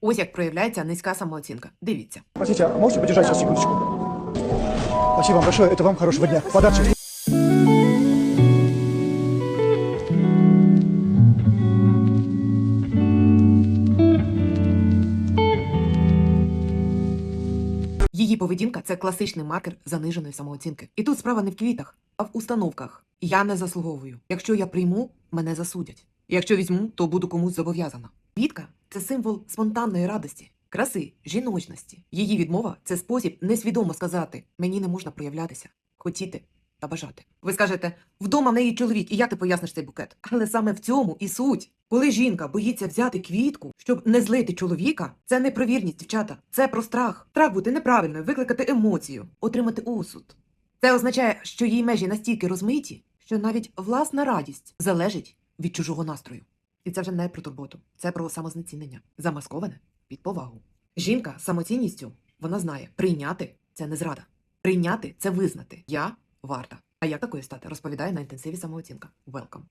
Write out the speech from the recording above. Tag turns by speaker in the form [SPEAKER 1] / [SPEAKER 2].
[SPEAKER 1] Ось як проявляється низька самооцінка. Дивіться.
[SPEAKER 2] Простите, а можете подержать сейчас секундочку? Спасибо вам большое, это вам хорошего дня. Подарочек.
[SPEAKER 1] Її поведінка це класичний маркер заниженої самооцінки. І тут справа не в квітах, а в установках. Я не заслуговую. Якщо я прийму, мене засудять. Якщо візьму, то буду комусь зобов'язана. Квітка це символ спонтанної радості, краси, жіночності. Її відмова це спосіб несвідомо сказати: мені не можна проявлятися, хотіти та бажати. Ви скажете, вдома в неї чоловік, і як ти поясниш цей букет? Але саме в цьому і суть. Коли жінка боїться взяти квітку, щоб не злити чоловіка, це не про вірність, дівчата, це про страх. Страх бути неправильною, викликати емоцію, отримати осуд. Це означає, що її межі настільки розмиті, що навіть власна радість залежить від чужого настрою. І це вже не про турботу, це про самознецінення, замасковане під повагу. Жінка самоцінністю вона знає, прийняти це не зрада. Прийняти це визнати. Я варта. А як такою стати? Розповідає на інтенсиві самооцінка. Welcome.